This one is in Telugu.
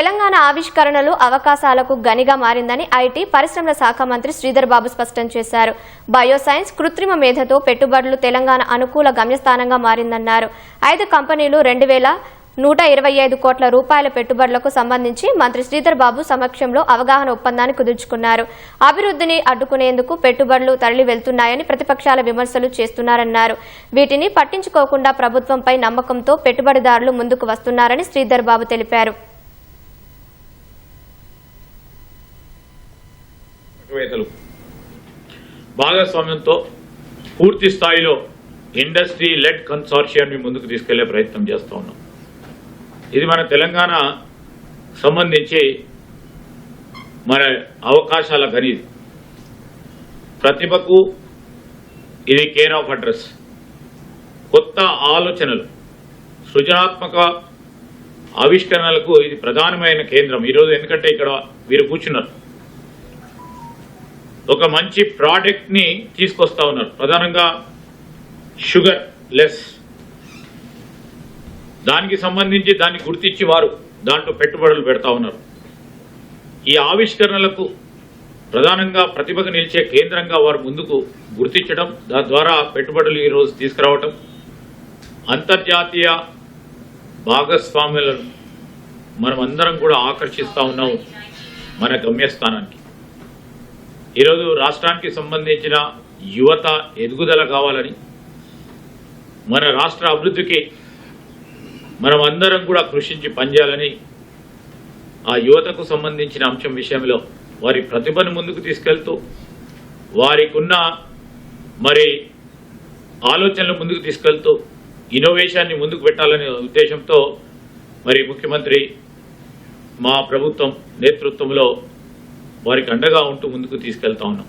తెలంగాణ ఆవిష్కరణలు అవకాశాలకు గనిగా మారిందని ఐటీ పరిశ్రమల శాఖ మంత్రి శ్రీధర్ బాబు స్పష్టం చేశారు. బయోసైన్స్ కృత్రిమ మేధతో పెట్టుబడులు తెలంగాణ అనుకూల గమ్యస్థానంగా మారిందన్నారు. ఐదు కంపెనీలు రెండు వేల నూట ఇరవై ఐదు కోట్ల రూపాయల పెట్టుబడులకు సంబంధించి మంత్రి శ్రీధర్ బాబు సమక్షంలో అవగాహన ఒప్పందాన్ని కుదుర్చుకున్నారు. అభివృద్ధిని అడ్డుకునేందుకు పెట్టుబడులు తరలి వెళ్తున్నాయని ప్రతిపక్షాల విమర్శలు చేస్తున్నారన్నారు. వీటిని పట్టించుకోకుండా ప్రభుత్వంపై నమ్మకంతో పెట్టుబడిదారులు ముందుకు వస్తున్నారని శ్రీధర్ బాబు తెలిపారు. శాస్త్రవేత్తలు భాగస్వామ్యంతో పూర్తి స్థాయిలో ఇండస్ట్రీ లెడ్ కన్సార్షియాన్ని ముందుకు తీసుకెళ్ళే ప్రయత్నం చేస్తూ ఉన్నాం. ఇది మన తెలంగాణ సంబంధించి మన అవకాశాల గని ప్రతిభకు ఇది కేర్ ఆఫ్ అడ్రస్. కొత్త ఆలోచనలు సృజనాత్మక ఆవిష్కరణలకు ఇది ప్రధానమైన కేంద్రం. ఈరోజు ఎందుకంటే ఇక్కడ వీరు కూర్చున్నారు. ఒక మంచి ప్రోడక్ట్ని తీసుకొస్తా ఉన్నారు. ప్రధానంగా షుగర్ లెస్ దానికి సంబంధించి దాన్ని గుర్తించి వారు దాంట్లో పెట్టుబడులు పెడతా ఉన్నారు. ఈ ఆవిష్కరణలకు ప్రధానంగా ప్రతిభకు నిలిచే కేంద్రంగా వారు ముందుకు గుర్తించడం దాని ద్వారా పెట్టుబడులు ఈరోజు తీసుకురావటం అంతర్జాతీయ భాగస్వాములను మనం అందరం కూడా ఆకర్షిస్తా ఉన్నాం మన గమ్యస్థానానికి. ఈరోజు రాష్ట్రానికి సంబంధించిన యువత ఎదుగుదల కావాలని మన రాష్ట్ర అభివృద్ధికి మనం అందరం కూడా కృషించి పనిచేయాలని ఆ యువతకు సంబంధించిన అంశం విషయంలో వారి ప్రతిభను ముందుకు తీసుకెళ్తూ వారికి ఉన్న మరి ఆలోచనలు ముందుకు తీసుకెళ్తూ ఇన్నోవేషన్ని ముందుకు పెట్టాలనే ఉద్దేశంతో మరి ముఖ్యమంత్రి మా ప్రభుత్వం నేతృత్వంలో వారికి అండగా ఉంటూ ముందుకు తీసుకెళ్తా ఉన్నాం.